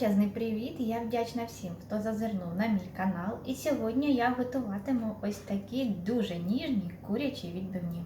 Величезний привіт! Я вдячна всім, хто зазирнув на мій канал. І сьогодні я готуватиму ось такі дуже ніжні курячі відбивні.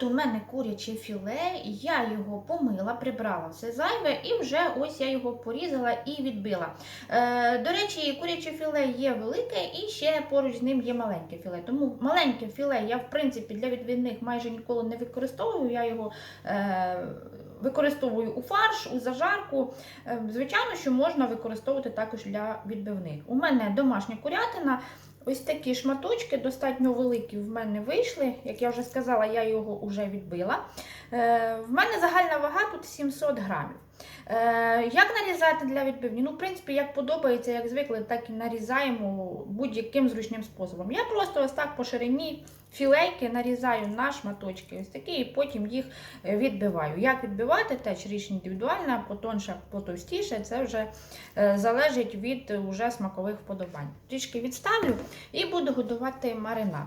Тут у мене куряче філе, я його помила, прибрала все зайве і вже ось я його порізала і відбила. Е, до речі, куряче філе є велике і ще поруч з ним є маленьке філе. Тому маленьке філе я, в принципі, для відбивних майже ніколи не використовую. Я його е, використовую у фарш, у зажарку. Е, звичайно, що можна використовувати також для відбивних. У мене домашня курятина. Ось такі шматочки достатньо великі в мене вийшли. Як я вже сказала, я його вже відбила. Е, в мене загальна вага тут 700 грамів. Е, як нарізати для відбивні? Ну, в принципі, як подобається, як звикли, так і нарізаємо будь-яким зручним способом. Я просто ось так по ширині філейки нарізаю на шматочки, ось такі, і потім їх е, відбиваю. Як відбивати, теж річ індивідуальна, потонше, потовстіше, це вже е, залежить від е, уже смакових вподобань. Трішки відставлю і буду готувати маринад.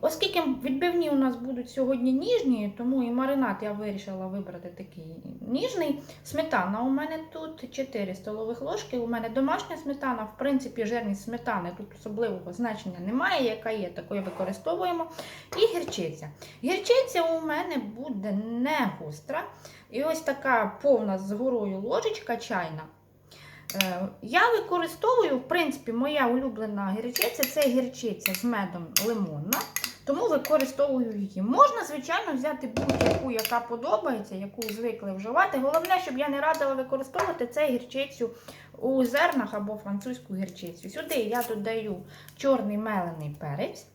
Оскільки відбивні у нас будуть сьогодні ніжні, тому і маринад я вирішила вибрати такий ніжний. Сметана у мене тут 4 столових ложки. У мене домашня сметана, в принципі, жирність сметани тут особливого значення немає, яка є, такою використовуємо. І гірчиця. Гірчиця у мене буде не густра. І ось така повна з горою ложечка чайна. Е, Я використовую, в принципі, моя улюблена гірчиця це гірчиця з медом лимонна. Тому використовую її. Можна, звичайно, взяти будь-яку, яка подобається, яку звикли вживати. Головне, щоб я не радила використовувати це гірчицю у зернах або французьку гірчицю. Сюди я додаю чорний мелений перець.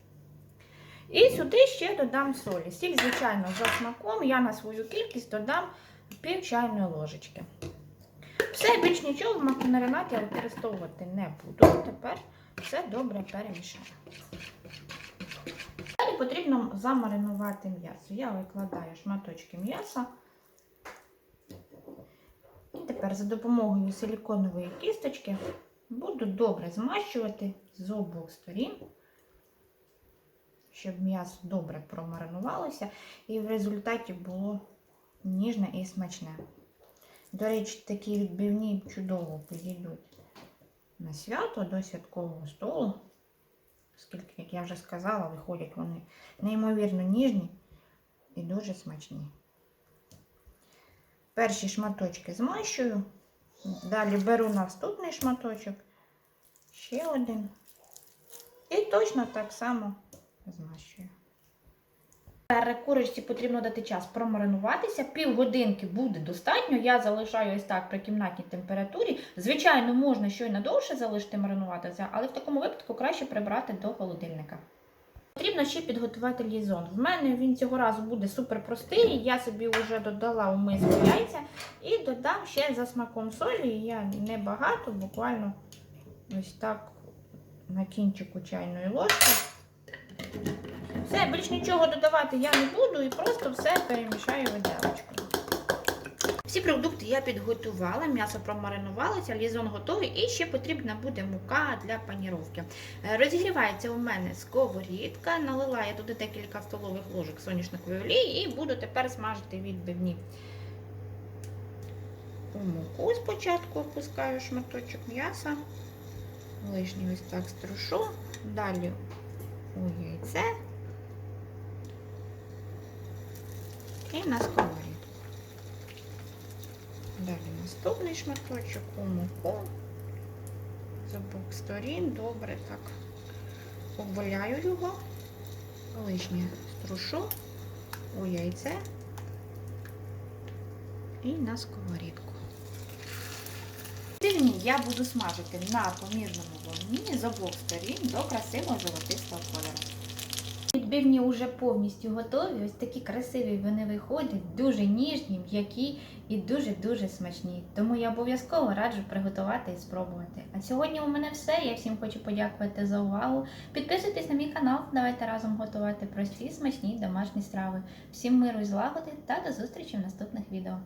І сюди ще додам солі. Сіль, звичайно, за смаком. Я на свою кількість додам пів чайної ложечки. Все, більш нічого в маринаді я використовувати не буду. Тепер все добре перемішаю. Далі потрібно замаринувати м'ясо. Я викладаю шматочки м'яса. І тепер за допомогою силіконової кісточки буду добре змащувати з обох сторін, щоб м'ясо добре промаринувалося і в результаті було ніжне і смачне. До речі, такі відбивні чудово підійдуть на свято до святкового столу. Оскільки, як я вже сказала, виходять вони неймовірно ніжні і дуже смачні. Перші шматочки змащую. Далі беру наступний шматочок, ще один. І точно так само змащую. Курочці потрібно дати час промаринуватися. Півгодинки буде достатньо. Я залишаю ось так при кімнатній температурі. Звичайно, можна щойно довше залишити маринуватися, але в такому випадку краще прибрати до холодильника. Потрібно ще підготувати лізон. В мене він цього разу буде супер простий. Я собі вже додала у миску яйця і додам ще за смаком солі. Я небагато, буквально ось так на кінчику чайної ложки. Все, більш нічого додавати я не буду і просто все перемішаю виделочкою. Всі продукти я підготувала, м'ясо промаринувалося, лізон готовий і ще потрібна буде мука для паніровки. Е, Розігрівається у мене сковорідка, налила я туди декілька столових ложок соняшникової олії і буду тепер смажити відбивні. У муку спочатку опускаю шматочок м'яса, лишній ось так струшу, далі у яйце і на сковорідку. Далі наступний шматочок у муку. З обох сторін добре так обваляю його, лишнє струшу у яйце і на сковорідку. Сильні я буду смажити на помірному вогні з обох сторін до красивого золотистого кольору. Відбивні вже повністю готові. Ось такі красиві вони виходять, дуже ніжні, м'які і дуже-дуже смачні. Тому я обов'язково раджу приготувати і спробувати. А сьогодні у мене все. Я всім хочу подякувати за увагу. Підписуйтесь на мій канал, давайте разом готувати прості, смачні домашні страви. Всім миру і злагоди та до зустрічі в наступних відео.